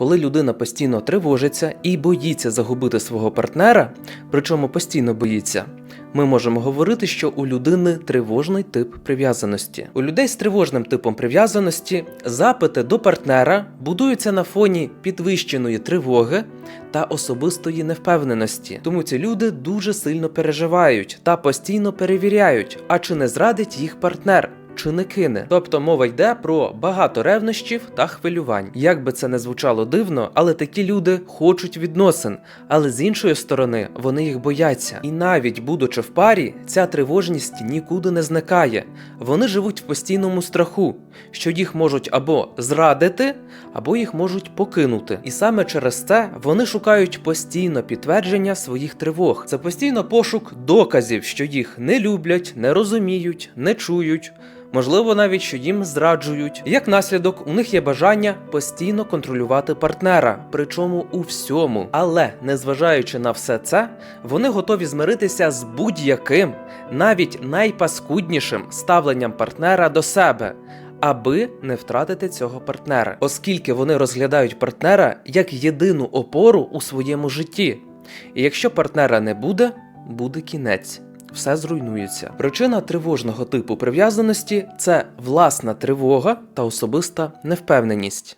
Коли людина постійно тривожиться і боїться загубити свого партнера, причому постійно боїться, ми можемо говорити, що у людини тривожний тип прив'язаності. У людей з тривожним типом прив'язаності запити до партнера будуються на фоні підвищеної тривоги та особистої невпевненості. Тому ці люди дуже сильно переживають та постійно перевіряють, а чи не зрадить їх партнер. Чи не кине, тобто мова йде про багато ревнощів та хвилювань. Як би це не звучало дивно, але такі люди хочуть відносин, але з іншої сторони вони їх бояться. І навіть будучи в парі, ця тривожність нікуди не зникає. Вони живуть в постійному страху, що їх можуть або зрадити, або їх можуть покинути. І саме через це вони шукають постійно підтвердження своїх тривог. Це постійно пошук доказів, що їх не люблять, не розуміють, не чують. Можливо, навіть що їм зраджують. Як наслідок, у них є бажання постійно контролювати партнера, причому у всьому. Але незважаючи на все це, вони готові змиритися з будь-яким, навіть найпаскуднішим ставленням партнера до себе. Аби не втратити цього партнера, оскільки вони розглядають партнера як єдину опору у своєму житті. І якщо партнера не буде, буде кінець все зруйнується. Причина тривожного типу прив'язаності це власна тривога та особиста невпевненість.